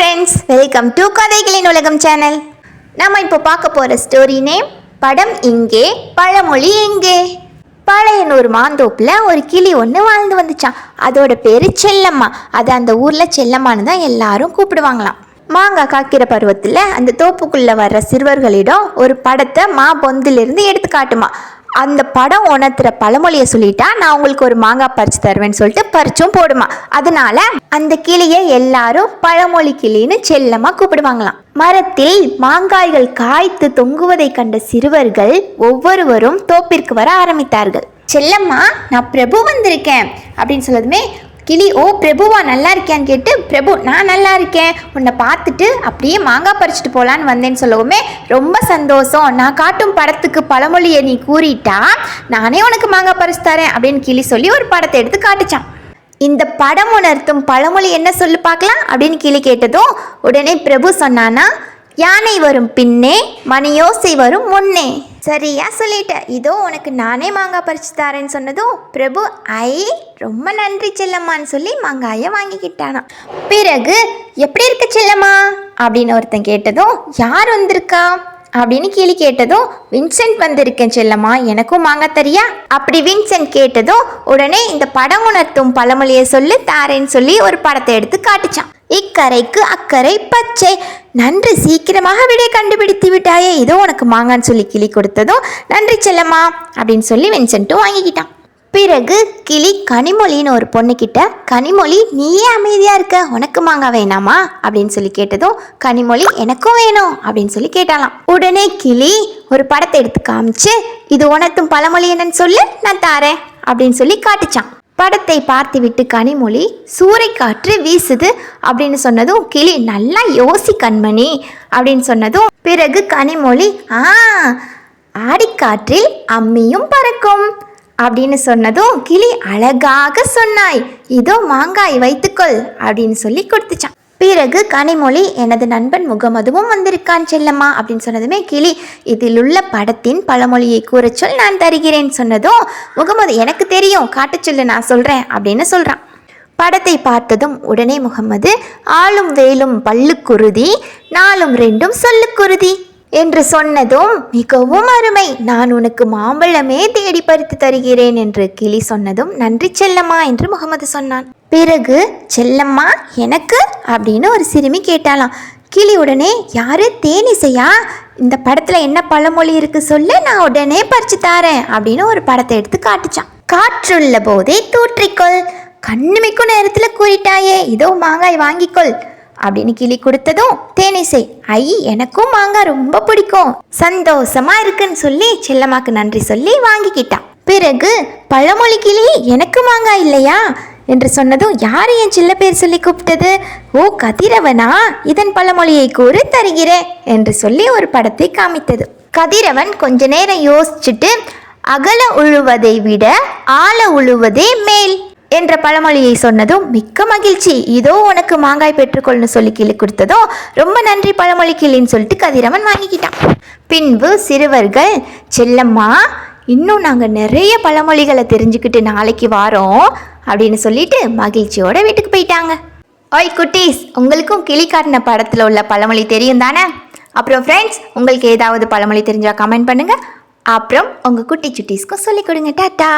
Friends welcome to கதைகளின் உலகம் channel நம்ம இப்போ பார்க்க போகிற ஸ்டோரி நேம் படம் இங்கே பழமொழி எங்கே? பழையனூர் மாந்தோப்பில் ஒரு கிளி ஒன்று வாழ்ந்து வந்துச்சான் அதோட பேர் செல்லம்மா. அது அந்த ஊரில் செல்லம்மான்னு தான் எல்லாரும் கூப்பிடுவாங்களாம். மாங்காய் காக்கிற பருவத்தில் அந்த தோப்புக்குள்ளே வர்ற சிறுவர்களிடம் ஒரு படத்தை மா பொந்திலிருந்து எடுத்து காட்டுமா. அந்த படம் உணர்த்துற பழமொழியை சொல்லிட்டா நான் உங்களுக்கு ஒரு மாங்காய் பறிச்சு தருவேன்னு சொல்லிட்டு பறிச்சும் போடுமா. அதனால அந்த கிளியை எல்லாரும் பழமொழி கிளின்னு செல்லமா கூப்பிடுவாங்களாம். மரத்தில் மாங்காய்கள் காய்த்து தொங்குவதை கண்ட சிறுவர்கள் ஒவ்வொருவரும் தோப்பிற்கு வர ஆரம்பித்தார்கள். செல்லம்மா நான் பிரபு வந்திருக்கேன் அப்படின்னு சொல்லதுமே கிளி ஓ பிரபுவா நல்லா இருக்கியான்னு கேட்டு பிரபு நான் நல்லா இருக்கேன். உன்னை பார்த்துட்டு அப்படியே மாங்காய் பறிச்சுட்டு போகலான்னு வந்தேன்னு சொல்லவுமே ரொம்ப சந்தோஷம். நான் காட்டும் படத்துக்கு பழமொழியை நீ கூறிட்டா நானே உனக்கு மாங்காய் பறிச்சு தரேன் அப்படின்னு கிளி சொல்லி ஒரு படத்தை எடுத்து காட்டுச்சான். இந்த படம் உணர்த்தும் பழமொழி என்ன சொல்லு பார்க்கலாம்? அப்படின்னு கிளி கேட்டதும் உடனே பிரபு சொன்னானா யானை வரும் பின்னே மணியோசை வரும் முன்னே. சரியா சொல்லிட்டேன் இதோ உனக்கு நானே மாங்காய் பறிச்சு தரேன்னு சொன்னதும் பிரபு ஐ ரொம்ப நன்றி செல்லம்மான்னு சொல்லி மாங்காயை வாங்கிக்கிட்டானா பிறகு எப்படி இருக்கு செல்லம்மா? அப்படின்னு ஒருத்தன் கேட்டதும் யார் வந்திருக்கா? அப்படின்னு கிளி கேட்டதும் வின்சென்ட் வந்திருக்கேன் செல்லம்மா எனக்கும் வாங்க தெரியா? அப்படி வின்சென்ட் கேட்டதும் உடனே இந்த படம் உணர்த்தும் பழமொழியை சொல்லி தாரேன்னு சொல்லி ஒரு படத்தை எடுத்து காட்டுச்சான். இக்கரைக்கு அக்கறை பச்சை. நன்றி சீக்கிரமாக விடை கண்டுபிடித்து விட்டாயே இதோ உனக்கு மாங்கான்னு சொல்லி கிளி கொடுத்ததும் நன்றி செல்லம்மா அப்படின்னு சொல்லி வின்சென்ட்டும் வாங்கிக்கிட்டான். பிறகு கிளி கனிமொழின்னு ஒரு பொண்ணுக்கிட்ட கனிமொழி நீயே அமைதியாக இருக்க உனக்கு மாங்காய் வேணாமா? அப்படின்னு சொல்லி கேட்டதும் கனிமொழி எனக்கும் வேணும் அப்படின்னு சொல்லி கேட்டாலாம் உடனே கிளி ஒரு படத்தை எடுத்து காமிச்சு இது உனக்கும் பழமொழி என்னன்னு சொல்லு நான் தாரேன் அப்படின்னு சொல்லி காட்டுச்சான் படத்தை பார்த்துவிட்டு கனிமொழி சூறைக்காற்று வீசுது அப்படின்னு சொன்னதும் கிளி நல்லா யோசி கண்மணி அப்படின்னு சொன்னதும் பிறகு கனிமொழி ஆ ஆடிக்காற்றில் அம்மியும் பறக்கும். அப்படின்னு சொன்னதும் கிளி அழகாக சொன்னாய். இதோ மாங்காய் வைத்துக்கொள் அப்படின்னு சொல்லி கொடுத்துச்சான் பிறகு கனிமொழி எனது நண்பன் முகமதுவும் வந்திருக்கான் செல்லம்மா அப்படின்னு சொன்னதுமே கிளி இதில் உள்ள படத்தின் பழமொழியை கூறச் சொல் நான் தருகிறேன் சொன்னதும் முகமது எனக்கு தெரியும் காட்டுச் சொல்லு நான் சொல்கிறேன் அப்படின்னு சொல்கிறான் படத்தை பார்த்ததும் உடனே முகமது ஆளும் வேலும் பல்லுக்குருதி நாளும் ரெண்டும் சொல்லுக்குருதி என்று சொன்னதும் மிகவும் அருமை. நான் உனக்கு மாம்பழமே தேடி பறித்து தருகிறேன் என்று கிளி சொன்னதும் நன்றி செல்லம்மா என்று முகமது சொன்னான். பிறகு செல்லம்மா எனக்கு? அப்படின்னு ஒரு சிறுமி கேட்டாலாம் கிளி உடனே யாரு? தேனிசையா? இந்த படத்துல என்ன பழமொழி இருக்கு சொல்லு. நான் உடனே பறிச்சு தாரேன் அப்படின்னு ஒரு படத்தை எடுத்து காட்டுச்சான் காற்றுள்ள போதே தூற்றிக்கொள். கண்ணுமைக்கும் நேரத்துல கூறிட்டாயே இதோ மாங்காய் வாங்கிக்கொள். அப்படின்னு கிளி கொடுத்ததும் தேனிசை ஐ எனக்கும் மாங்காய் ரொம்ப பிடிக்கும். சந்தோஷமா இருக்குன்னு சொல்லி செல்லம்மாக்கு நன்றி சொல்லி வாங்கிக்கிட்டான். பிறகு பழமொழி கிளி எனக்கு மாங்காய் இல்லையா? என்று சொன்னதும் யார் என் சில்ல பேர் சொல்லி கூப்பிட்டது? ஓ கதிரவனா. இதன் பழமொழியை கூறு தருகிறேன். என்று சொல்லி ஒரு படத்தை காமித்தது. கதிரவன் கொஞ்ச நேரம் யோசிச்சுட்டு அகல உழுவதை விட ஆழ உழுவதே மேல். என்ற பழமொழியை சொன்னதும் மிக்க மகிழ்ச்சி. இதோ உனக்கு மாங்காய் பெற்றுக்கொள்னு சொல்லி கிளி கொடுத்ததும் ரொம்ப நன்றி பழமொழி கிளின்னு சொல்லிட்டு கதிரவன் வாங்கிக்கிட்டான். பின்பு சிறுவர்கள் செல்லம்மா இன்னும் நாங்கள் நிறைய பழமொழிகளை தெரிஞ்சுக்கிட்டு நாளைக்கு வாரோம் அப்படின்னு சொல்லிட்டு மகிழ்ச்சியோட வீட்டுக்கு போயிட்டாங்க. ஓய் குட்டீஸ் உங்களுக்கும் கிளி காட்டின படத்தில் உள்ள பழமொழி தெரியும் தானே? அப்புறம் ஃப்ரெண்ட்ஸ் உங்களுக்கு ஏதாவது பழமொழி தெரிஞ்சால் கமெண்ட் பண்ணுங்கள் அப்புறம் உங்கள் குட்டி சுட்டீஸ்க்கும் சொல்லிக் கொடுங்க. டாட்டா.